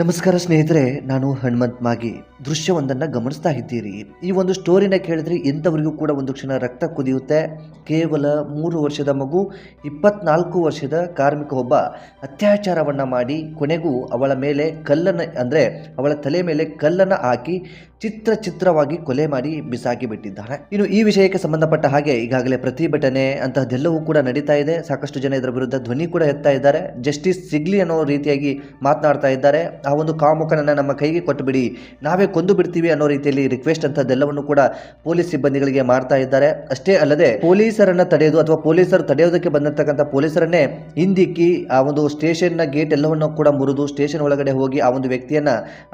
ನಮಸ್ಕಾರ ಸ್ನೇಹಿತರೆ, ನಾನು ಹನುಮಂತ್ ಮಾಗಿ. ದೃಶ್ಯವೊಂದನ್ನ ಗಮನಿಸ್ತಾ ಇದ್ದೀರಿ. ಈ ಒಂದು ಸ್ಟೋರಿನ ಕೇಳಿದ್ರೆ ಎಂಥವರಿಗೂ ಕೂಡ ಒಂದು ಕ್ಷಣ ರಕ್ತ ಕುದಿಯುತ್ತೆ. ಕೇವಲ ಮೂರು ವರ್ಷದ ಮಗು, ಇಪ್ಪತ್ನಾಲ್ಕು ವರ್ಷದ ಕಾರ್ಮಿಕ ಒಬ್ಬ ಅತ್ಯಾಚಾರವನ್ನು ಮಾಡಿ ಕೊನೆಗೂ ಅವಳ ಮೇಲೆ ಕಲ್ಲನ್ನು, ಅಂದರೆ ಅವಳ ತಲೆ ಮೇಲೆ ಕಲ್ಲನ್ನು ಹಾಕಿ ಚಿತ್ರ ಚಿತ್ರವಾಗಿ ಕೊಲೆ ಮಾಡಿ ಬಿಸಾಕಿ ಬಿಟ್ಟಿದ್ದಾನೆ. ಇನ್ನು ಈ ವಿಷಯಕ್ಕೆ ಸಂಬಂಧಪಟ್ಟ ಹಾಗೆ ಈಗಾಗಲೇ ಪ್ರತಿಭಟನೆ ಅಂತಹದ್ದೆಲ್ಲವೂ ಕೂಡ ನಡೀತಾ ಇದೆ. ಸಾಕಷ್ಟು ಜನ ಇದರ ವಿರುದ್ಧ ಧ್ವನಿ ಕೂಡ ಎತ್ತಾ ಇದ್ದಾರೆ. ಜಸ್ಟಿಸ್ ಸಿಗ್ಲಿ ಅನ್ನೋ ರೀತಿಯಾಗಿ ಮಾತನಾಡ್ತಾ ಇದ್ದಾರೆ. ಆ ಒಂದು ಕಾಮುಖನನ್ನು ನಮ್ಮ ಕೈಗೆ ಕೊಟ್ಟು ಬಿಡಿ ನಾವೇ ಕೊಂದು ಬಿಡ್ತೀವಿ ಅನ್ನೋ ರೀತಿಯಲ್ಲಿ ರಿಕ್ವೆಸ್ಟ್ ಅಂತದ್ದೆಲ್ಲವನ್ನು ಕೂಡ ಪೊಲೀಸ್ ಸಿಬ್ಬಂದಿಗಳಿಗೆ ಮಾಡ್ತಾ ಇದ್ದಾರೆ. ಅಷ್ಟೇ ಅಲ್ಲದೆ ಪೊಲೀಸರನ್ನ ತಡೆಯೋದು ಅಥವಾ ಪೊಲೀಸರು ತಡೆಯೋದಕ್ಕೆ ಬಂದಿರತಕ್ಕಂಥ ಪೊಲೀಸರನ್ನೇ ಹಿಂದಿಕ್ಕಿ ಆ ಒಂದು ಸ್ಟೇಷನ್ನ ಗೇಟ್ ಎಲ್ಲವನ್ನು ಕೂಡ ಮುರಿದು, ಸ್ಟೇಷನ್ ಒಳಗಡೆ ಹೋಗಿ ಆ ಒಂದು ವ್ಯಕ್ತಿಯನ್ನ,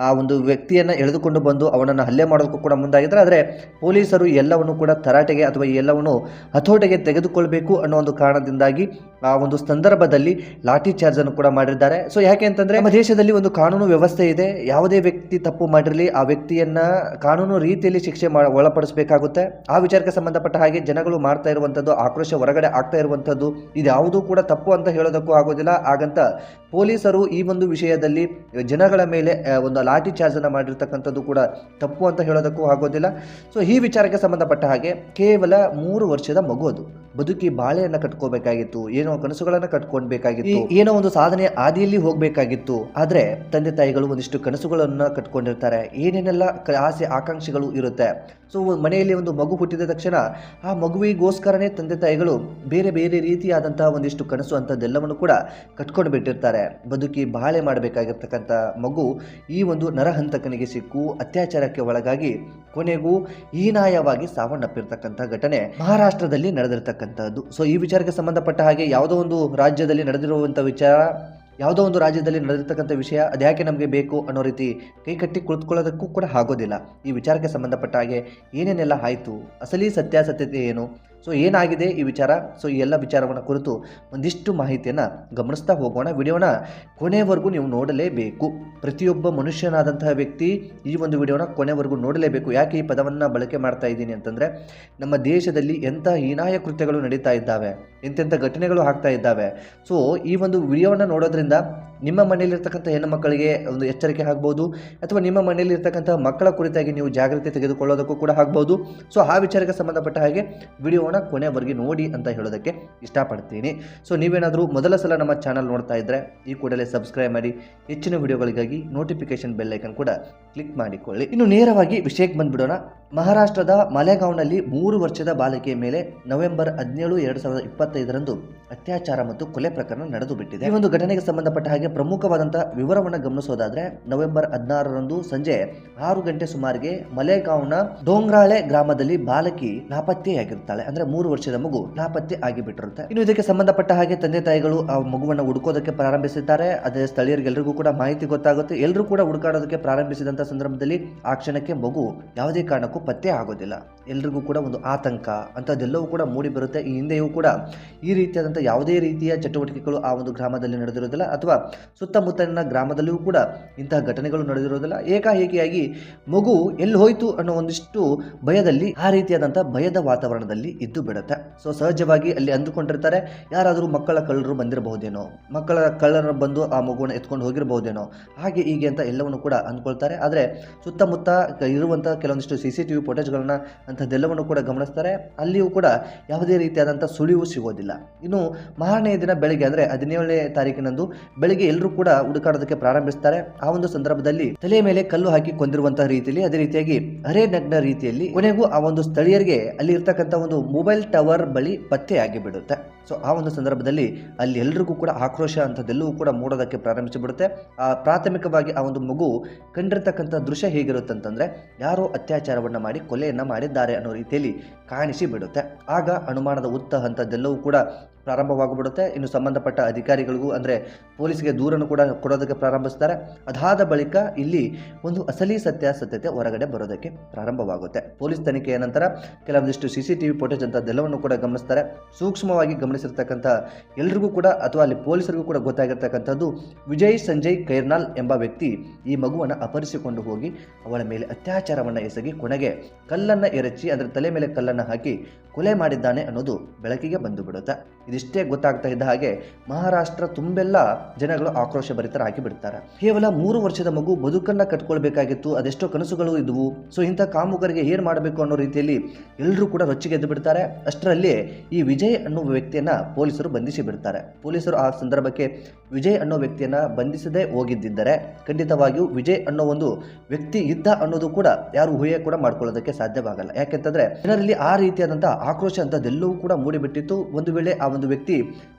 ಆ ಒಂದು ವ್ಯಕ್ತಿಯನ್ನ ಎಳೆದುಕೊಂಡು ಬಂದು ಅವನನ್ನು ಹಲ್ಲೆ ಮಾಡೋದಕ್ಕೂ ಕೂಡ ಮುಂದಾಗಿದ್ದಾರೆ. ಆದರೆ ಪೊಲೀಸರು ಎಲ್ಲವನ್ನು ಕೂಡ ತರಾಟೆಗೆ ಅಥವಾ ಎಲ್ಲವನ್ನು ಹತೋಟೆಗೆ ತೆಗೆದುಕೊಳ್ಬೇಕು ಅನ್ನೋ ಒಂದು ಕಾರಣದಿಂದಾಗಿ ಆ ಒಂದು ಸಂದರ್ಭದಲ್ಲಿ ಲಾಠಿ ಚಾರ್ಜ್ ಅನ್ನು ಕೂಡ ಮಾಡಿದ್ದಾರೆ. ಸೊ ಯಾಕೆ ಅಂತಂದ್ರೆ ನಮ್ಮ ದೇಶದಲ್ಲಿ ಒಂದು ಕಾನೂನು ವ್ಯವಸ್ಥೆ ಇದೆ. ಯಾವುದೇ ವ್ಯಕ್ತಿ ತಪ್ಪು ಮಾಡಿರಲಿ, ಆ ವ್ಯಕ್ತಿಯನ್ನ ಕಾನೂನು ರೀತಿಯಲ್ಲಿ ಶಿಕ್ಷೆ ಒಳಪಡಿಸಬೇಕಾಗುತ್ತೆ. ಆ ವಿಚಾರಕ್ಕೆ ಸಂಬಂಧಪಟ್ಟ ಹಾಗೆ ಜನಗಳು ಮಾಡ್ತಾ ಇರುವಂಥದ್ದು, ಆಕ್ರೋಶ ಹೊರಗಡೆ ಆಗ್ತಾ ಇರುವಂಥದ್ದು, ಇದ್ಯಾವುದೂ ಕೂಡ ತಪ್ಪು ಅಂತ ಹೇಳೋದಕ್ಕೂ ಆಗೋದಿಲ್ಲ. ಹಾಗಂತ ಪೊಲೀಸರು ಈ ಒಂದು ವಿಷಯದಲ್ಲಿ ಜನಗಳ ಮೇಲೆ ಒಂದು ಲಾಠಿ ಚಾರ್ಜ್ ಅನ್ನ ಮಾಡಿರ್ತಕ್ಕಂಥದ್ದು ಕೂಡ ತಪ್ಪು ಅಂತ ಹೇಳೋದಕ್ಕೂ ಆಗೋದಿಲ್ಲ. ಸೊ ಈ ವಿಚಾರಕ್ಕೆ ಸಂಬಂಧಪಟ್ಟ ಹಾಗೆ ಕೇವಲ ಮೂರು ವರ್ಷದ ಮಗು ಅದು. ಬದುಕಿ ಬಾಳೆಯನ್ನು ಕಟ್ಕೋಬೇಕಾಗಿತ್ತು. ಏನೋ ಕನಸುಗಳನ್ನ ಕಟ್ಕೊಳ್ಬೇಕಾಗಿತ್ತು ಏನೋ ಒಂದು ಸಾಧನೆ ಆದಿಯಲ್ಲಿ ಹೋಗ್ಬೇಕಾಗಿತ್ತು. ಆದ್ರೆ ತಂದೆ ತಾಯಿಗಳು ಒಂದಿಷ್ಟು ಕನಸುಗಳನ್ನ ಕಟ್ಕೊಂಡಿರ್ತಾರೆ. ಏನೇನೆಲ್ಲ ಆಸೆ ಆಕಾಂಕ್ಷೆಗಳು ಇರುತ್ತೆ. ಸೊ ಮನೆಯಲ್ಲಿ ಒಂದು ಮಗು ಹುಟ್ಟಿದ ತಕ್ಷಣ ಆ ಮಗುವಿಗೋಸ್ಕರನೇ ತಂದೆ ತಾಯಿಗಳು ಬೇರೆ ಬೇರೆ ರೀತಿಯಾದಂತಹ ಒಂದಿಷ್ಟು ಕನಸು ಅಂತದ್ದೆಲ್ಲವನ್ನು ಕೂಡ ಕಟ್ಕೊಂಡು ಬಿಟ್ಟಿರ್ತಾರೆ ಬದುಕಿ ಬಾಳೆ ಮಾಡಬೇಕಾಗಿರ್ತಕ್ಕಂಥ ಮಗು ಈ ಒಂದು ನರಹಂತಕನಿಗೆ ಸಿಕ್ಕು. ಅತ್ಯಾಚಾರಕ್ಕೆ ಒಳಗಾಗಿ ಕೊನೆಗೂ ಹೀನಾಯವಾಗಿ ಸಾವನ್ನಪ್ಪಿರ್ತಕ್ಕಂಥ ಘಟನೆ ಮಹಾರಾಷ್ಟ್ರದಲ್ಲಿ ನಡೆದಿರ್ತಕ್ಕಂಥದ್ದು. ಸೊ ಈ ವಿಚಾರಕ್ಕೆ ಸಂಬಂಧಪಟ್ಟ ಹಾಗೆ ಯಾವುದೋ ಒಂದು ರಾಜ್ಯದಲ್ಲಿ ನಡೆದಿರುವಂಥ ವಿಚಾರ, ಯಾವುದೋ ಒಂದು ರಾಜ್ಯದಲ್ಲಿ ನಡೆದಿರ್ತಕ್ಕಂಥ ವಿಷಯ ಅದ್ಯಾಕೆ ನಮಗೆ ಬೇಕು ಅನ್ನೋ ರೀತಿ ಕೈ ಕಟ್ಟಿ ಕುಳಿತುಕೊಳ್ಳೋದಕ್ಕೂ ಕೂಡ ಆಗೋದಿಲ್ಲ. ಈ ವಿಚಾರಕ್ಕೆ ಸಂಬಂಧಪಟ್ಟ ಹಾಗೆ ಏನೇನೆಲ್ಲ ಆಯಿತು, ಅಸಲಿ ಸತ್ಯಾಸತ್ಯತೆ ಏನು? ಸೊ, ಏನಾಗಿದೆ ಈ ವಿಚಾರ? ಸೊ, ಈ ಎಲ್ಲ ವಿಚಾರವನ್ನು ಕುರಿತು ಒಂದಿಷ್ಟು ಮಾಹಿತಿಯನ್ನು ಗಮನಿಸ್ತಾ ಹೋಗೋಣ. ವಿಡಿಯೋನ ಕೊನೆವರೆಗೂ ನೀವು ನೋಡಲೇಬೇಕು. ಪ್ರತಿಯೊಬ್ಬ ಮನುಷ್ಯನಾದಂತಹ ವ್ಯಕ್ತಿ ಈ ಒಂದು ವಿಡಿಯೋನ ಕೊನೆವರೆಗೂ ನೋಡಲೇಬೇಕು. ಯಾಕೆ ಈ ಪದವನ್ನು ಬಳಕೆ ಮಾಡ್ತಾ ಇದ್ದೀನಿ ಅಂತಂದರೆ, ನಮ್ಮ ದೇಶದಲ್ಲಿ ಎಂಥ ಹೀನಾಯ ಕೃತ್ಯಗಳು ನಡೀತಾ ಇದ್ದಾವೆ. ಎಂತೆಂಥ ಘಟನೆಗಳು ಆಗ್ತಾ ಇದ್ದಾವೆ. ಸೊ ಈ ಒಂದು ವಿಡಿಯೋವನ್ನು ನೋಡೋದ್ರಿಂದ ನಿಮ್ಮ ಮನೆಯಲ್ಲಿರ್ತಕ್ಕಂಥ ಹೆಣ್ಣು ಮಕ್ಕಳಿಗೆ ಒಂದು ಎಚ್ಚರಿಕೆ ಆಗ್ಬೋದು, ಅಥವಾ ನಿಮ್ಮ ಮನೆಯಲ್ಲಿರ್ತಕ್ಕಂಥ ಮಕ್ಕಳ ಕುರಿತಾಗಿ ನೀವು ಜಾಗೃತಿ ತೆಗೆದುಕೊಳ್ಳೋದಕ್ಕೂ ಕೂಡ ಆಗ್ಬೋದು. ಸೊ ಆ ವಿಚಾರಕ್ಕೆ ಸಂಬಂಧಪಟ್ಟ ಹಾಗೆ ವಿಡಿಯೋನ ಕೊನೆವರೆಗೆ ನೋಡಿ ಅಂತ ಹೇಳೋದಕ್ಕೆ ಇಷ್ಟಪಡ್ತೀನಿ. ಸೊ ನೀವೇನಾದರೂ ಮೊದಲ ಸಲ ನಮ್ಮ ಚಾನಲ್ ನೋಡ್ತಾ ಇದ್ದರೆ ಈ ಕೂಡಲೇ ಸಬ್ಸ್ಕ್ರೈಬ್ ಮಾಡಿ, ಹೆಚ್ಚಿನ ವಿಡಿಯೋಗಳಿಗಾಗಿ ನೋಟಿಫಿಕೇಶನ್ ಬೆಲ್ಲೈಕನ್ ಕೂಡ ಕ್ಲಿಕ್ ಮಾಡಿಕೊಳ್ಳಿ. ಇನ್ನು ನೇರವಾಗಿ ವಿಷಯಕ್ಕೆ ಬಂದ್ಬಿಡೋಣ. ಮಹಾರಾಷ್ಟ್ರದ ಮಲೆಗಾಂವ್ನಲ್ಲಿ ಮೂರು ವರ್ಷದ ಬಾಲಕಿಯ ಮೇಲೆ ನವೆಂಬರ್ ಹದಿನೇಳು ಎರಡು ಸಾವಿರದ ಇಪ್ಪತ್ತೈದರಂದು ಅತ್ಯಾಚಾರ ಮತ್ತು ಕೊಲೆ ಪ್ರಕರಣ ನಡೆದು ಬಿಟ್ಟಿದೆ. ಈ ಒಂದು ಘಟನೆಗೆ ಸಂಬಂಧಪಟ್ಟ ಹಾಗೆ ಪ್ರಮುಖವಾದಂತಹ ವಿವರವನ್ನು ಗಮನಿಸೋದಾದ್ರೆ, ನವೆಂಬರ್ ಹದಿನಾರರಂದು ಸಂಜೆ ಆರು ಗಂಟೆ ಸುಮಾರಿಗೆ ಮಲೆಗಾಂವ್ನ ಡೋಂಗ್ರಾಳೆ ಗ್ರಾಮದಲ್ಲಿ ಬಾಲಕಿ ನಾಪತ್ತೆಯಾಗಿರ್ತಾಳೆ. ಅಂದ್ರೆ ಮೂರು ವರ್ಷದ ಮಗು ನಾಪತ್ತೆ ಆಗಿಬಿಟ್ಟಿರುತ್ತೆ. ಇನ್ನು ಇದಕ್ಕೆ ಸಂಬಂಧಪಟ್ಟ ಹಾಗೆ ತಂದೆ ತಾಯಿಗಳು ಆ ಮಗುವನ್ನು ಹುಡುಕೋದಕ್ಕೆ ಪ್ರಾರಂಭಿಸಿದ್ದಾರೆ. ಅದೇ ಸ್ಥಳೀಯರಿಗೆಲ್ಲರಿಗೂ ಕೂಡ ಮಾಹಿತಿ ಗೊತ್ತಾಗುತ್ತೆ. ಎಲ್ಲರೂ ಕೂಡ ಹುಡುಕಾಡೋದಕ್ಕೆ ಪ್ರಾರಂಭಿಸಿದಂತ ಸಂದರ್ಭದಲ್ಲಿ ಆ ಕ್ಷಣಕ್ಕೆ ಮಗು ಯಾವುದೇ ಕಾರಣಕ್ಕೂ ಪತ್ತೆ ಆಗೋದಿಲ್ಲ. ಎಲ್ರಿಗೂ ಕೂಡ ಒಂದು ಆತಂಕ ಅಂತದೆಲ್ಲವೂ ಕೂಡ ಮೂಡಿ ಬರುತ್ತೆ ಈ ಹಿಂದೆಯೂ ಕೂಡ ಈ ರೀತಿಯಾದಂಥ ಯಾವುದೇ ರೀತಿಯ ಚಟುವಟಿಕೆಗಳು ಆ ಒಂದು ಗ್ರಾಮದಲ್ಲಿ ನಡೆದಿರೋದಿಲ್ಲ ಅಥವಾ ಸುತ್ತಮುತ್ತಲಿನ ಗ್ರಾಮದಲ್ಲಿಯೂ ಕೂಡ ಇಂತಹ ಘಟನೆಗಳು ನಡೆದಿರೋದಿಲ್ಲ ಏಕಾಏಕಿಯಾಗಿ ಮಗು ಎಲ್ಲಿ ಹೋಯ್ತು ಅನ್ನೋ ಒಂದಿಷ್ಟು ಭಯದಲ್ಲಿ ಆ ರೀತಿಯಾದಂಥ ಭಯದ ವಾತಾವರಣದಲ್ಲಿ ಇದ್ದು ಬಿಡುತ್ತೆ. ಸೊ ಸಹಜವಾಗಿ ಅಲ್ಲಿ ಅಂದುಕೊಂಡಿರ್ತಾರೆ, ಯಾರಾದರೂ ಮಕ್ಕಳ ಕಳ್ಳರು ಬಂದಿರಬಹುದೇನೋ, ಮಕ್ಕಳ ಕಳ್ಳರು ಬಂದು ಆ ಮಗುವನ್ನು ಎತ್ಕೊಂಡು ಹೋಗಿರಬಹುದೇನೋ, ಹಾಗೆ ಹೀಗೆ ಅಂತ ಎಲ್ಲವನ್ನು ಕೂಡ ಅಂದ್ಕೊಳ್ತಾರೆ. ಆದರೆ ಸುತ್ತಮುತ್ತ ಇರುವಂಥ ಕೆಲವೊಂದಿಷ್ಟು ಸಿ ಸಿ ಟಿ ವಿ ಫುಟೇಜ್ಗಳನ್ನ ಅಂಥದ್ದೆಲ್ಲವನ್ನು ಕೂಡ ಗಮನಿಸ್ತಾರೆ. ಅಲ್ಲಿಯೂ ಕೂಡ ಯಾವುದೇ ರೀತಿಯಾದಂಥ ಸುಳಿವು ಸಿಗೋದಿಲ್ಲ. ಇನ್ನು ಮಾರನೆಯ ದಿನ ಬೆಳಿಗ್ಗೆ, ಅಂದ್ರೆ ಹದಿನೇಳನೇ ತಾರೀಕಿನಂದು ಬೆಳಿಗ್ಗೆ ಎಲ್ಲರೂ ಕೂಡ ಹುಡುಕಾಡೋದಕ್ಕೆ ಪ್ರಾರಂಭಿಸ್ತಾರೆ. ಆ ಒಂದು ಸಂದರ್ಭದಲ್ಲಿ ತಲೆಯ ಮೇಲೆ ಕಲ್ಲು ಹಾಕಿ ಕೊಂದಿರುವಂತಹ ರೀತಿಯಲ್ಲಿ, ಅದೇ ರೀತಿಯಾಗಿ ಅರೆ ನಗ್ನ ರೀತಿಯಲ್ಲಿ ಕೊನೆಗೂ ಆ ಒಂದು ಸ್ಥಳೀಯರಿಗೆ ಅಲ್ಲಿ ಇರ್ತಕ್ಕಂಥ ಒಂದು ಮೊಬೈಲ್ ಟವರ್ ಬಳಿ ಪತ್ತೆಯಾಗಿ ಬಿಡುತ್ತೆ ಸೊ ಆ ಒಂದು ಸಂದರ್ಭದಲ್ಲಿ ಅಲ್ಲಿ ಎಲ್ರಿಗೂ ಕೂಡ ಆಕ್ರೋಶ ಅಂಥದ್ದೆಲ್ಲವೂ ಕೂಡ ಮೂಡೋದಕ್ಕೆ ಪ್ರಾರಂಭಿಸಿಬಿಡುತ್ತೆ. ಆ ಪ್ರಾಥಮಿಕವಾಗಿ ಆ ಒಂದು ಮಗು ಕಂಡಿರ್ತಕ್ಕಂಥ ದೃಶ್ಯ ಹೇಗಿರುತ್ತೆ ಅಂತಂದ್ರೆ ಯಾರೋ ಅತ್ಯಾಚಾರವನ್ನ ಮಾಡಿ, ಕೊಲೆಯನ್ನ ಮಾಡಿದ್ದಾರೆ ಅನ್ನೋ ರೀತಿಯಲ್ಲಿ ಕಾಣಿಸಿ ಬಿಡುತ್ತೆ ಆಗ ಅನುಮಾನದ ಉತ್ತ ಹಂತದ್ದೆಲ್ಲವೂ ಕೂಡ ಪ್ರಾರಂಭವಾಗಿಬಿಡುತ್ತೆ. ಇನ್ನು ಸಂಬಂಧಪಟ್ಟ ಅಧಿಕಾರಿಗಳಿಗೂ, ಅಂದರೆ ಪೊಲೀಸ್ಗೆ ದೂರನ್ನು ಕೂಡ ಕೊಡೋದಕ್ಕೆ ಪ್ರಾರಂಭಿಸ್ತಾರೆ. ಅದಾದ ಬಳಿಕ ಇಲ್ಲಿ ಒಂದು ಅಸಲಿ ಸತ್ಯಾಸತ್ಯತೆ ಹೊರಗಡೆ ಬರೋದಕ್ಕೆ ಪ್ರಾರಂಭವಾಗುತ್ತೆ. ಪೊಲೀಸ್ ತನಿಖೆಯ ನಂತರ ಕೆಲವೊಂದಿಷ್ಟು C C T V footage ಅಂತದ್ದೆಲ್ಲವನ್ನು ಕೂಡ ಗಮನಿಸ್ತಾರೆ. ಸೂಕ್ಷ್ಮವಾಗಿ ಗಮನಿಸಿರ್ತಕ್ಕಂಥ ಎಲ್ರಿಗೂ ಕೂಡ, ಅಥವಾ ಅಲ್ಲಿ ಪೊಲೀಸರಿಗೂ ಕೂಡ ಗೊತ್ತಾಗಿರ್ತಕ್ಕಂಥದ್ದು ವಿಜಯ್ ಸಂಜಯ್ ಕೈರ್ನಾಲ್ ಎಂಬ ವ್ಯಕ್ತಿ ಈ ಮಗುವನ್ನು ಅಪಹರಿಸಿಕೊಂಡು ಹೋಗಿ ಅವಳ ಮೇಲೆ ಅತ್ಯಾಚಾರವನ್ನು ಎಸಗಿ ಕೊನೆಗೆ ಕಲ್ಲನ್ನು ಎರಚಿ, ಅದರ ತಲೆ ಮೇಲೆ ಕಲ್ಲನ್ನು ಹಾಕಿ ಕೊಲೆ ಮಾಡಿದ್ದಾನೆ ಅನ್ನೋದು ಬೆಳಕಿಗೆ ಬಂದು ಬಿಡುತ್ತೆ. ಇದಿಷ್ಟೇ ಗೊತ್ತಾಗ್ತಾ ಇದ್ದ ಹಾಗೆ ಮಹಾರಾಷ್ಟ್ರ ತುಂಬೆಲ್ಲ ಜನಗಳು ಆಕ್ರೋಶ ಭರಿತರಾಗಿ ಬಿಡ್ತಾರೆ ಕೇವಲ ಮೂರು ವರ್ಷದ ಮಗು ಬದುಕನ್ನ ಕಟ್ಕೊಳ್ಬೇಕಾಗಿತ್ತು, ಅದೆಷ್ಟೋ ಕನಸುಗಳು ಇದ್ವು. ಸೊ ಇಂಥ ಕಾಮುಕರಿಗೆ ಏನ್ ಮಾಡಬೇಕು ಅನ್ನೋ ರೀತಿಯಲ್ಲಿ ಎಲ್ಲರೂ ಕೂಡ ರೊಚ್ಚಿಗೆದ್ದು ಬಿಡ್ತಾರೆ. ಅಷ್ಟರಲ್ಲಿ ಈ ವಿಜಯ್ ಅನ್ನೋ ವ್ಯಕ್ತಿಯನ್ನ ಪೊಲೀಸರು ಬಂಧಿಸಿ ಬಿಡ್ತಾರೆ ಪೊಲೀಸರು ಆ ಸಂದರ್ಭಕ್ಕೆ ವಿಜಯ್ ಅನ್ನೋ ವ್ಯಕ್ತಿಯನ್ನ ಬಂಧಿಸದೇ ಹೋಗಿದ್ದಿದ್ದರೆ ಖಂಡಿತವಾಗಿಯೂ ವಿಜಯ್ ಅನ್ನೋ ಒಂದು ವ್ಯಕ್ತಿ ಇದ್ದ ಅನ್ನೋದು ಕೂಡ ಯಾರು ಊಹೆ ಕೂಡ ಮಾಡ್ಕೊಳ್ಳೋದಕ್ಕೆ ಸಾಧ್ಯವಾಗಲ್ಲ. ಯಾಕೆಂತಂದ್ರೆ ಜನರಲ್ಲಿ ಆ ರೀತಿಯಾದಂತಹ ಆಕ್ರೋಶ ಅಂತದೆಲ್ಲವೂ ಕೂಡ ಮೂಡಿಬಿಟ್ಟಿತ್ತು. ಒಂದು ವೇಳೆ ಆ ಒಂದು ವ್ಯಕ್ತಿ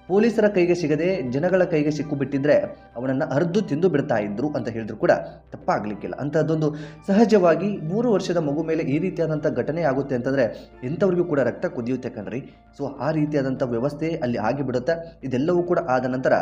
ಪೊಲೀಸರ ಕೈಗೆ ಸಿಗದೆ ಜನಗಳ ಕೈಗೆ ಸಿಕ್ಕು ಬಿಟ್ಟಿದ್ರೆ ಅವನನ್ನು ಅರ್ದು ತಿಂದು ಬಿಡ್ತಾ ಇದ್ರು ಅಂತ ಹೇಳಿದ್ರು ಕೂಡ ತಪ್ಪಾಗಲಿಕ್ಕಿಲ್ಲ. ಅಂಥದ್ದೊಂದು ಸಹಜವಾಗಿ ಮೂರು ವರ್ಷದ ಮಗು ಮೇಲೆ ಈ ರೀತಿಯಾದಂಥ ಘಟನೆ ಆಗುತ್ತೆ ಅಂತಂದರೆ ಎಂಥವ್ರಿಗೂ ಕೂಡ ರಕ್ತ ಕುದಿಯುತ್ತೆ ಕಣ್ರಿ. ಸೊ, ಆ ರೀತಿಯಾದಂಥ ವ್ಯವಸ್ಥೆ ಅಲ್ಲಿ ಆಗಿಬಿಡುತ್ತೆ. ಇದೆಲ್ಲವೂ ಕೂಡ ಆದ ನಂತರ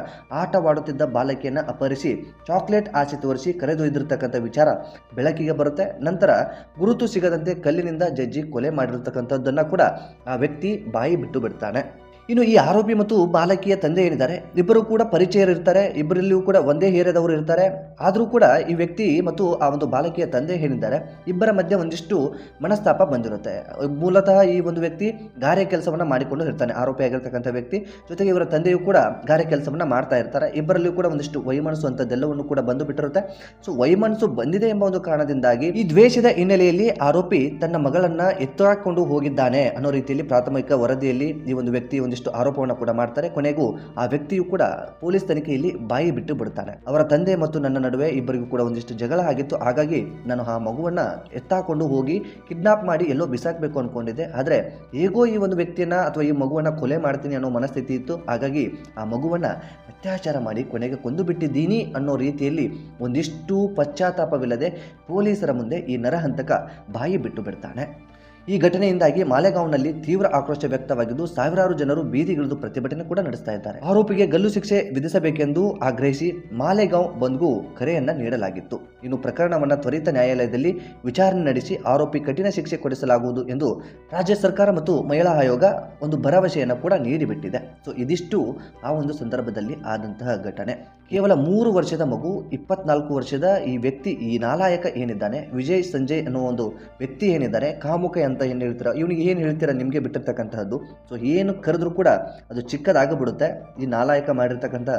ಆಟವಾಡುತ್ತಿದ್ದ ಬಾಲಕಿಯನ್ನು ಅಪಹರಿಸಿ ಚಾಕ್ಲೇಟ್ ಆಸೆ ತೋರಿಸಿ ಕರೆದೊಯ್ದಿರ್ತಕ್ಕಂಥ ವಿಚಾರ ಬೆಳಕಿಗೆ ಬರುತ್ತೆ. ನಂತರ ಗುರುತು ಸಿಗದಂತೆ ಕಲ್ಲಿನಿಂದ ಜಜ್ಜಿ ಕೊಲೆ ಮಾಡಿರ್ತಕ್ಕಂಥದ್ದನ್ನು ಕೂಡ ಆ ವ್ಯಕ್ತಿ ಬಾಯಿ ಬಿಟ್ಟು ಬಿಡ್ತಾನೆ. ಇನ್ನು ಈ ಆರೋಪಿ ಮತ್ತು ಬಾಲಕಿಯ ತಂದೆ ಏನಿದ್ದಾರೆ? ಇಬ್ಬರು ಕೂಡ ಪರಿಚಯರಿರ್ತಾರೆ ಇಬ್ಬರಲ್ಲಿಯೂ ಕೂಡ ಒಂದೇ ಏರಿಯಾದವರು ಇರ್ತಾರೆ. ಆದರೂ ಕೂಡ ಈ ವ್ಯಕ್ತಿ ಮತ್ತು ಆ ಒಂದು ಬಾಲಕಿಯ ತಂದೆ ಏನಿದ್ದಾರೆ? ಇಬ್ಬರ ಮಧ್ಯೆ ಒಂದಿಷ್ಟು ಮನಸ್ತಾಪ ಬಂದಿರುತ್ತೆ. ಮೂಲತಃ ಈ ಒಂದು ವ್ಯಕ್ತಿ ಗಾರೆ ಕೆಲಸವನ್ನು ಮಾಡಿಕೊಂಡು ಇರ್ತಾನೆ. ಆರೋಪಿಯಾಗಿರ್ತಕ್ಕಂಥ ವ್ಯಕ್ತಿ. ಜೊತೆಗೆ ಇವರ ತಂದೆಯೂ ಕೂಡ ಗಾರೆ ಕೆಲಸವನ್ನ ಮಾಡ್ತಾ ಇರ್ತಾರೆ. ಇಬ್ಬರಲ್ಲಿಯೂ ಕೂಡ ಒಂದಿಷ್ಟು ವೈಮನಸ್ಸು ಅಂತದ್ದೆಲ್ಲವನ್ನು ಕೂಡ ಬಂದು ಬಿಟ್ಟಿರುತ್ತೆ ಸೊ, ವೈಮನಸ್ಸು ಬಂದಿದೆ ಎಂಬ ಒಂದು ಕಾರಣದಿಂದಾಗಿ ಈ ದ್ವೇಷದ ಹಿನ್ನೆಲೆಯಲ್ಲಿ ಆರೋಪಿ ತನ್ನ ಮಗಳನ್ನ ಎತ್ತುಹಾಕೊಂಡು ಹೋಗಿದ್ದಾನೆ ಅನ್ನೋ ರೀತಿಯಲ್ಲಿ ಪ್ರಾಥಮಿಕ ವರದಿಯಲ್ಲಿ ಈ ಒಂದು ವ್ಯಕ್ತಿ ಒಂದಿಷ್ಟು ಆರೋಪವನ್ನು ಕೂಡ ಮಾಡ್ತಾರೆ. ಕೊನೆಗೂ ಆ ವ್ಯಕ್ತಿಯು ಕೂಡ ಪೊಲೀಸ್ ತನಿಖೆಯಲ್ಲಿ ಬಾಯಿ ಬಿಟ್ಟು ಬಿಡ್ತಾನೆ. ಅವರ ತಂದೆ ಮತ್ತು ನನ್ನ ನಡುವೆ ಇಬ್ಬರಿಗೂ ಕೂಡ ಒಂದಿಷ್ಟು ಜಗಳ ಆಗಿತ್ತು. ಹಾಗಾಗಿ ನಾನು ಆ ಮಗುವನ್ನ ಎತ್ತಾಕೊಂಡು ಹೋಗಿ ಕಿಡ್ನಾಪ್ ಮಾಡಿ ಎಲ್ಲೋ ಬಿಸಾಕಬೇಕು ಅನ್ಕೊಂಡಿದ್ದೆ. ಆದರೆ ಹೇಗೋ ಈ ಒಂದು ವ್ಯಕ್ತಿಯನ್ನ ಅಥವಾ ಈ ಮಗುವನ್ನ ಕೊಲೆ ಮಾಡ್ತೀನಿ ಅನ್ನೋ ಮನಸ್ಥಿತಿ ಇತ್ತು. ಹಾಗಾಗಿ ಆ ಮಗುವನ್ನ ಅತ್ಯಾಚಾರ ಮಾಡಿ ಕೊನೆಗೆ ಕೊಂದು ಬಿಟ್ಟಿದ್ದೀನಿ ಅನ್ನೋ ರೀತಿಯಲ್ಲಿ ಒಂದಿಷ್ಟು ಪಶ್ಚಾತ್ತಾಪವಿಲ್ಲದೆ ಪೊಲೀಸರ ಮುಂದೆ ಈ ನರಹಂತಕ ಬಾಯಿ ಬಿಟ್ಟು ಬಿಡ್ತಾನೆ. ಈ ಘಟನೆಯಿಂದಾಗಿ ಮಾಲೆಗಾಂವ್ನಲ್ಲಿ ತೀವ್ರ ಆಕ್ರೋಶ ವ್ಯಕ್ತವಾಗಿದ್ದು ಸಾವಿರಾರು ಜನರು ಬೀದಿಗಿಳಿದು ಪ್ರತಿಭಟನೆ ಕೂಡ ನಡೆಸ್ತಾ ಇದ್ದಾರೆ. ಆರೋಪಿಗೆ ಗಲ್ಲು ಶಿಕ್ಷೆ ವಿಧಿಸಬೇಕೆಂದು ಆಗ್ರಹಿಸಿ ಮಾಲೆಗಾಂವ್ ಬಂದ್ಗೂ ಕರೆಯನ್ನ ನೀಡಲಾಗಿತ್ತು. ಇನ್ನು ಪ್ರಕರಣವನ್ನು ತ್ವರಿತ ನ್ಯಾಯಾಲಯದಲ್ಲಿ ವಿಚಾರಣೆ ನಡೆಸಿ ಆರೋಪಿ ಕಠಿಣ ಶಿಕ್ಷೆ ಕೊಡಿಸಲಾಗುವುದು ಎಂದು ರಾಜ್ಯ ಸರ್ಕಾರ ಮತ್ತು ಮಹಿಳಾ ಆಯೋಗ ಒಂದು ಭರವಸೆಯನ್ನು ಕೂಡ ನೀಡಿಬಿಟ್ಟಿದೆ. ಸೊ, ಇದಿಷ್ಟು ಆ ಒಂದು ಸಂದರ್ಭದಲ್ಲಿ ಆದಂತಹ ಘಟನೆ. ಕೇವಲ ಮೂರು ವರ್ಷದ ಮಗು, ಇಪ್ಪತ್ನಾಲ್ಕು ವರ್ಷದ ಈ ವ್ಯಕ್ತಿ, ಈ ನಾಲಾಯಕ ಏನಿದ್ದಾನೆ, ವಿಜಯ್, ಸಂಜಯ್ ಅನ್ನೋ ಒಂದು ವ್ಯಕ್ತಿ ಏನಿದ್ದಾನೆ ಕಾಮುಕ ಅಂತ ಏನು ಹೇಳ್ತೀರಾ, ಇವನಿಗೆ ಏನು ಹೇಳ್ತೀರಾ, ನಿಮಗೆ ಬಿಟ್ಟಿರ್ತಕ್ಕಂತಹದ್ದು. ಸೊ ಏನು ಕರೆದ್ರೂ ಕೂಡ ಅದು ಚಿಕ್ಕದಾಗಿಬಿಡುತ್ತೆ. ಈ ನಾಲಾಯಕ ಮಾಡಿರ್ತಕ್ಕಂಥ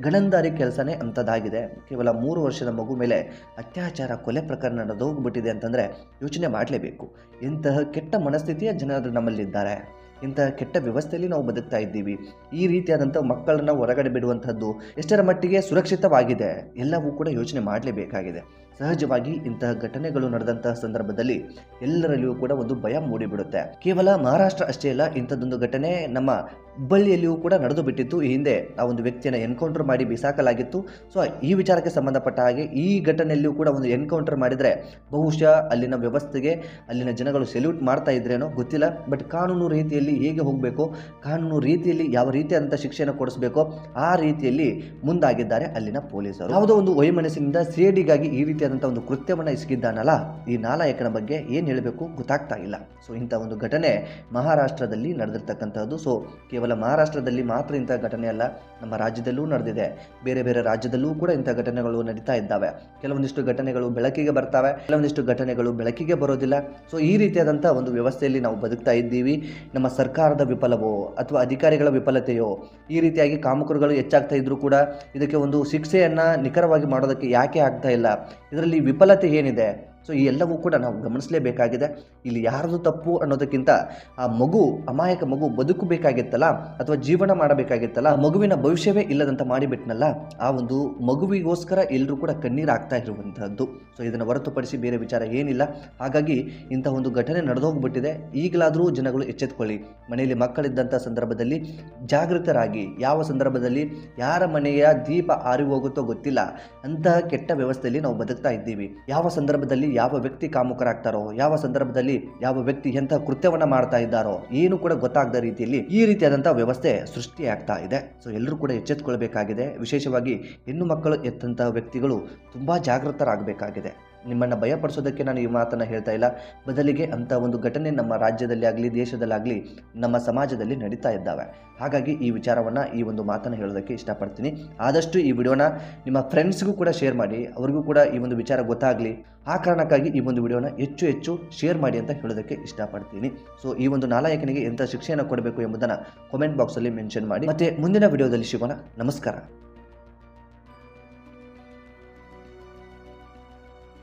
ಗಣಂದಾರಿ ಕೆಲಸನೇ ಅಂಥದ್ದಾಗಿದೆ. ಕೇವಲ ಮೂರು ವರ್ಷದ ಮಗು ಮೇಲೆ ಅತ್ಯಾಚಾರ, ಕೊಲೆ ಪ್ರಕರಣ ನಡೆದೋಗ್ಬಿಟ್ಟಿದೆ ಅಂತಂದರೆ ಯೋಚನೆ ಮಾಡಲೇಬೇಕು. ಇಂತಹ ಕೆಟ್ಟ ಮನಸ್ಥಿತಿಯ ಜನರು ನಮ್ಮಲ್ಲಿದ್ದಾರೆ. ಇಂತಹ ಕೆಟ್ಟ ವ್ಯವಸ್ಥೆಯಲ್ಲಿ ನಾವು ಬದುಕ್ತಾ ಇದ್ದೀವಿ. ಈ ರೀತಿಯಾದಂಥ ಮಕ್ಕಳನ್ನು ಹೊರಗಡೆ ಬಿಡುವಂಥದ್ದು ಎಷ್ಟರ ಮಟ್ಟಿಗೆ ಸುರಕ್ಷಿತವಾಗಿದೆ ಎಲ್ಲವೂ ಕೂಡ ಯೋಚನೆ ಮಾಡಲೇಬೇಕಾಗಿದೆ. ಸಹಜವಾಗಿ ಇಂತಹ ಘಟನೆಗಳು ನಡೆದಂತಹ ಸಂದರ್ಭದಲ್ಲಿ ಎಲ್ಲರಲ್ಲಿಯೂ ಕೂಡ ಒಂದು ಭಯ ಮೂಡಿಬಿಡುತ್ತೆ. ಕೇವಲ ಮಹಾರಾಷ್ಟ್ರ ಅಷ್ಟೇ ಅಲ್ಲ, ಇಂಥದ್ದೊಂದು ಘಟನೆ ನಮ್ಮ ಹುಬ್ಬಳ್ಳಿಯಲ್ಲಿಯೂ ಕೂಡ ನಡೆದು ಬಿಟ್ಟಿತ್ತು. ಈ ಹಿಂದೆ ಆ ಒಂದು ವ್ಯಕ್ತಿಯನ್ನು ಎನ್ಕೌಂಟರ್ ಮಾಡಿ ಬಿಸಾಕಲಾಗಿತ್ತು. ಸೊ ಈ ವಿಚಾರಕ್ಕೆ ಸಂಬಂಧಪಟ್ಟ ಹಾಗೆ ಈ ಘಟನೆಯಲ್ಲಿಯೂ ಕೂಡ ಒಂದು ಎನ್ಕೌಂಟರ್ ಮಾಡಿದರೆ ಬಹುಶಃ ಅಲ್ಲಿನ ವ್ಯವಸ್ಥೆಗೆ, ಅಲ್ಲಿನ ಜನಗಳು ಸೆಲ್ಯೂಟ್ ಮಾಡ್ತಾ ಇದ್ರೇನೋ ಗೊತ್ತಿಲ್ಲ. ಬಟ್ ಕಾನೂನು ರೀತಿಯಲ್ಲಿ ಹೇಗೆ ಹೋಗಬೇಕು, ಕಾನೂನು ರೀತಿಯಲ್ಲಿ ಯಾವ ರೀತಿಯಾದಂಥ ಶಿಕ್ಷೆಯನ್ನು ಕೊಡಿಸಬೇಕೋ, ಆ ರೀತಿಯಲ್ಲಿ ಮುಂದಾಗಿದ್ದಾರೆ ಅಲ್ಲಿನ ಪೊಲೀಸರು. ಯಾವುದೋ ಒಂದು ವೈಮನಸ್ಸಿನಿಂದ ಸೇಡಿಗಾಗಿ ಈ ರೀತಿಯಾದಂಥ ಒಂದು ಕೃತ್ಯವನ್ನು ಎಸಗಿದ್ದಾನಲ್ಲ ಈ ನಾಲಾಯಕನ ಬಗ್ಗೆ ಏನು ಹೇಳಬೇಕು ಗೊತ್ತಾಗ್ತಾ ಇಲ್ಲ. ಸೊ ಇಂಥ ಒಂದು ಘಟನೆ ಮಹಾರಾಷ್ಟ್ರದಲ್ಲಿ ನಡೆದಿರ್ತಕ್ಕಂಥದ್ದು. ಸೊ ಕೇವಲ ಮಹಾರಾಷ್ಟ್ರದಲ್ಲಿ ಮಾತ್ರ ಇಂಥ ಘಟನೆ ಅಲ್ಲ, ನಮ್ಮ ರಾಜ್ಯದಲ್ಲೂ ನಡೆದಿದೆ. ಬೇರೆ ಬೇರೆ ರಾಜ್ಯದಲ್ಲೂ ಕೂಡ ಇಂಥ ಘಟನೆಗಳು ನಡೀತಾ ಇದ್ದಾವೆ. ಕೆಲವೊಂದಿಷ್ಟು ಘಟನೆಗಳು ಬೆಳಕಿಗೆ ಬರ್ತಾವೆ, ಕೆಲವೊಂದಿಷ್ಟು ಘಟನೆಗಳು ಬೆಳಕಿಗೆ ಬರೋದಿಲ್ಲ. ಸೊ ಈ ರೀತಿಯಾದಂಥ ಒಂದು ವ್ಯವಸ್ಥೆಯಲ್ಲಿ ನಾವು ಬದುಕ್ತಾ ಇದ್ದೀವಿ. ನಮ್ಮ ಸರ್ಕಾರದ ವಿಫಲವೋ ಅಥವಾ ಅಧಿಕಾರಿಗಳ ವಿಫಲತೆಯೋ, ಈ ರೀತಿಯಾಗಿ ಕಾಮಕರುಗಳು ಹೆಚ್ಚಾಗ್ತಾ ಇದ್ರೂ ಕೂಡ ಇದಕ್ಕೆ ಒಂದು ಶಿಕ್ಷೆಯನ್ನು ನಿಖರವಾಗಿ ಮಾಡೋದಕ್ಕೆ ಯಾಕೆ ಆಗ್ತಾ ಇಲ್ಲ? ಇದರಲ್ಲಿ ವಿಫಲತೆ ಏನಿದೆ? ಸೊ ಈ ಎಲ್ಲವೂ ಕೂಡ ನಾವು ಗಮನಿಸಲೇಬೇಕಾಗಿದೆ. ಇಲ್ಲಿ ಯಾರದು ತಪ್ಪು ಅನ್ನೋದಕ್ಕಿಂತ ಆ ಮಗು, ಅಮಾಯಕ ಮಗು ಬದುಕಬೇಕಾಗಿತ್ತಲ್ಲ, ಅಥವಾ ಜೀವನ ಮಾಡಬೇಕಾಗಿತ್ತಲ್ಲ ಮಗುವಿನ ಭವಿಷ್ಯವೇ ಇಲ್ಲದಂತ ಮಾಡಿಬಿಟ್ನಲ್ಲ, ಆ ಒಂದು ಮಗುವಿಗೋಸ್ಕರ ಎಲ್ಲರೂ ಕೂಡ ಕಣ್ಣೀರು ಆಗ್ತಾ ಇರುವಂತಹದ್ದು. ಸೊ ಇದನ್ನು ಹೊರತುಪಡಿಸಿ ಬೇರೆ ವಿಚಾರ ಏನಿಲ್ಲ. ಹಾಗಾಗಿ ಇಂಥ ಒಂದು ಘಟನೆ ನಡೆದೋಗ್ಬಿಟ್ಟಿದೆ. ಈಗಲಾದರೂ ಜನಗಳು ಎಚ್ಚೆತ್ಕೊಳ್ಳಿ. ಮನೆಯಲ್ಲಿ ಮಕ್ಕಳಿದ್ದಂಥ ಸಂದರ್ಭದಲ್ಲಿ ಜಾಗೃತರಾಗಿ, ಯಾವ ಸಂದರ್ಭದಲ್ಲಿ ಯಾರ ಮನೆಯ ದೀಪ ಆರಿ ಹೋಗುತ್ತೋ ಗೊತ್ತಿಲ್ಲ. ಅಂತಹ ಕೆಟ್ಟ ವ್ಯವಸ್ಥೆಯಲ್ಲಿ ನಾವು ಬದುಕ್ತಾ ಇದ್ದೀವಿ. ಯಾವ ಸಂದರ್ಭದಲ್ಲಿ ಯಾವ ವ್ಯಕ್ತಿ ಕಾಮುಕರಾಗ್ತಾರೋ, ಯಾವ ಸಂದರ್ಭದಲ್ಲಿ ಯಾವ ವ್ಯಕ್ತಿ ಎಂಥ ಕೃತ್ಯವನ್ನ ಮಾಡ್ತಾ ಇದ್ದಾರೋ, ಏನು ಕೂಡ ಗೊತ್ತಾಗದ ರೀತಿಯಲ್ಲಿ ಈ ರೀತಿಯಾದಂತಹ ವ್ಯವಸ್ಥೆ ಸೃಷ್ಟಿಯಾಗ್ತಾ ಇದೆ. ಸೊ ಎಲ್ಲರೂ ಕೂಡ ಎಚ್ಚೆತ್ತುಕೊಳ್ಬೇಕಾಗಿದೆ ವಿಶೇಷವಾಗಿ ಹೆಣ್ಣು ಮಕ್ಕಳು ಎತ್ತಂತಹ ವ್ಯಕ್ತಿಗಳು ತುಂಬಾ ಜಾಗೃತರಾಗಬೇಕಾಗಿದೆ ನಿಮ್ಮನ್ನು ಭಯಪಡಿಸೋದಕ್ಕೆ ನಾನು ಈ ಮಾತನ್ನು ಹೇಳ್ತಾ ಇಲ್ಲ. ಬದಲಿಗೆ ಅಂಥ ಒಂದು ಘಟನೆ ನಮ್ಮ ರಾಜ್ಯದಲ್ಲಿ ಆಗಲಿ ದೇಶದಲ್ಲಾಗಲಿ ನಮ್ಮ ಸಮಾಜದಲ್ಲಿ ನಡೀತಾ ಇದ್ದಾವೆ. ಹಾಗಾಗಿ ಈ ವಿಚಾರವನ್ನು ಈ ಒಂದು ಮಾತನ್ನು ಹೇಳೋದಕ್ಕೆ ಇಷ್ಟಪಡ್ತೀನಿ. ಆದಷ್ಟು ಈ ವಿಡಿಯೋನ ನಿಮ್ಮ ಫ್ರೆಂಡ್ಸ್ಗೂ ಕೂಡ ಶೇರ್ ಮಾಡಿ, ಅವ್ರಿಗೂ ಕೂಡ ಈ ಒಂದು ವಿಚಾರ ಗೊತ್ತಾಗಲಿ. ಆ ಕಾರಣಕ್ಕಾಗಿ ಈ ಒಂದು ವಿಡಿಯೋನ ಹೆಚ್ಚು ಹೆಚ್ಚು ಶೇರ್ ಮಾಡಿ ಅಂತ ಹೇಳೋದಕ್ಕೆ ಇಷ್ಟಪಡ್ತೀನಿ. ಸೊ ಈ ಒಂದು ನಾಲಾಯಕನಿಗೆ ಎಂಥ ಶಿಕ್ಷೆಯನ್ನು ಕೊಡಬೇಕು ಎಂಬುದನ್ನು ಕಾಮೆಂಟ್ ಬಾಕ್ಸಲ್ಲಿ ಮೆನ್ಷನ್ ಮಾಡಿ. ಮತ್ತೆ ಮುಂದಿನ ವಿಡಿಯೋದಲ್ಲಿ ಸಿಗೋಣ. ನಮಸ್ಕಾರ.